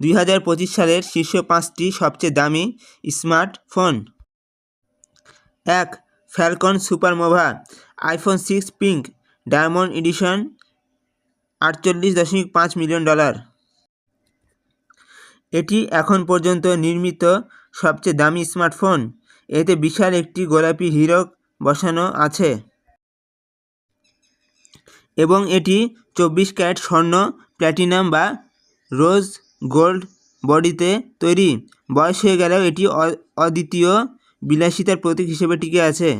দুই হাজার পঁচিশ সালের শীর্ষ পাঁচটি সবচেয়ে দামি স্মার্টফোন। এক, Falcon Supernova, iPhone six pink, diamond edition, আটচল্লিশ দশমিক পাঁচ মিলিয়ন ডলার। এটি এখন পর্যন্ত নির্মিত সবচেয়ে দামি স্মার্টফোন। এতে বিশাল একটি গোলাপি হীরক বসানো আছে। এবং এটি চব্বিশ ক্যারেট স্বর্ণ প্ল্যাটিনাম বা রোজ গোল্ড বডিতে তৈরি। বয়স হয়ে গেলেও এটি অদ্বিতীয় বিলাসিতার প্রতীক হিসেবে টিকে আছে।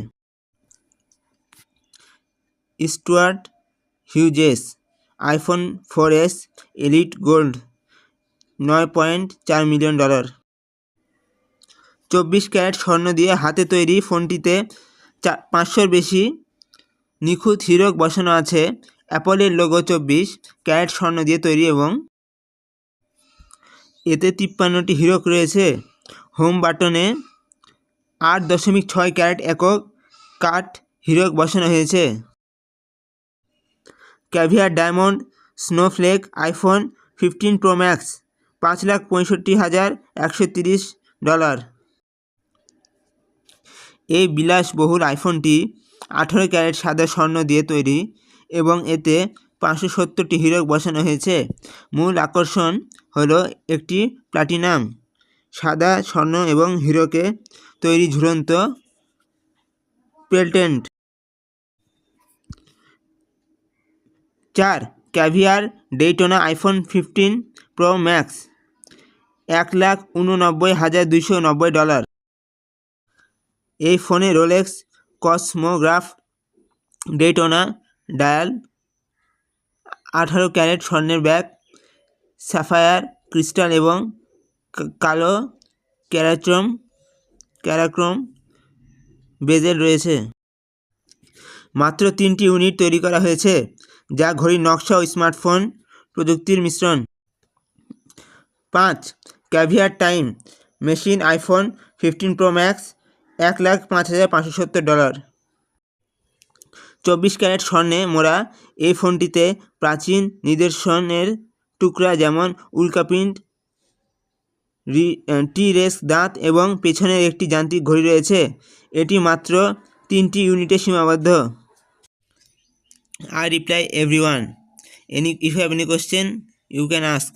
Stuart Hughes, iPhone four S elite gold, নয় পয়েন্ট চার মিলিয়ন ডলার। চব্বিশ ক্যারেট স্বর্ণ দিয়ে হাতে তৈরি ফোনটিতে চা, পাঁচশোর বেশি নিখুঁত হীরক বসানো আছে। অ্যাপলের লোগো চব্বিশ ক্যারেট স্বর্ণ দিয়ে তৈরি এবং এতে তিপ্পান্নটি হীরক রয়েছে। হোম বাটনে আট দশমিক ছয় ক্যারেট একক কাঠ হীরক বসানো হয়েছে। Caviar diamond, snowflake, iPhone fifteen Pro Max, পাঁচ লাখ পঁয়ষট্টি হাজার একশো তিরিশ ডলার। এই বিলাসবহুল আইফোনটি আঠেরো ক্যারেট সাদা স্বর্ণ দিয়ে তৈরি এবং এতে পাঁচশো সত্তরটি হীরক বসানো হয়েছে। মূল আকর্ষণ হলো একটি প্লাটিনাম। সাদা স্বর্ণ এবং হীরকে তৈরি ঝুলন্ত পেটেন্ট চার, Caviar Daytona iPhone fifteen Pro Max এক লাখ উননব্বই হাজার দুইশো নব্বই ডলার। এই ফোনে রোলেক্স কসমোগ্রাফ ডেটোনা ডায়াল আঠারো ক্যারেট স্বর্ণের ব্যাগ, স্যাফায়ার, ক্রিস্টাল এবং কালো ক্যারাক্রম ক্যারাক্রম বেজেল রয়েছে। মাত্র তিনটি ইউনিট তৈরি করা হয়েছে, যা ঘড়ির নকশা ও স্মার্টফোন প্রযুক্তির মিশ্রণ। পাঁচ, Caviar time, machine iPhone fifteen Pro Max, এক লাখ পাঁচ হাজার পাঁচশো সত্তর ডলার। চব্বিশ ক্যারেট স্বর্ণে মোড়া এই ফোনটিতে প্রাচীন নিদর্শনের টুকরা যেমন উল্কাপিন্ড রি টি রেস দাঁত এবং পেছনের একটি যান্ত্রিক ঘড়ি রয়েছে। এটি মাত্র তিনটি ইউনিটে সীমাবদ্ধ। I reply every one any, if have any question, you can ask.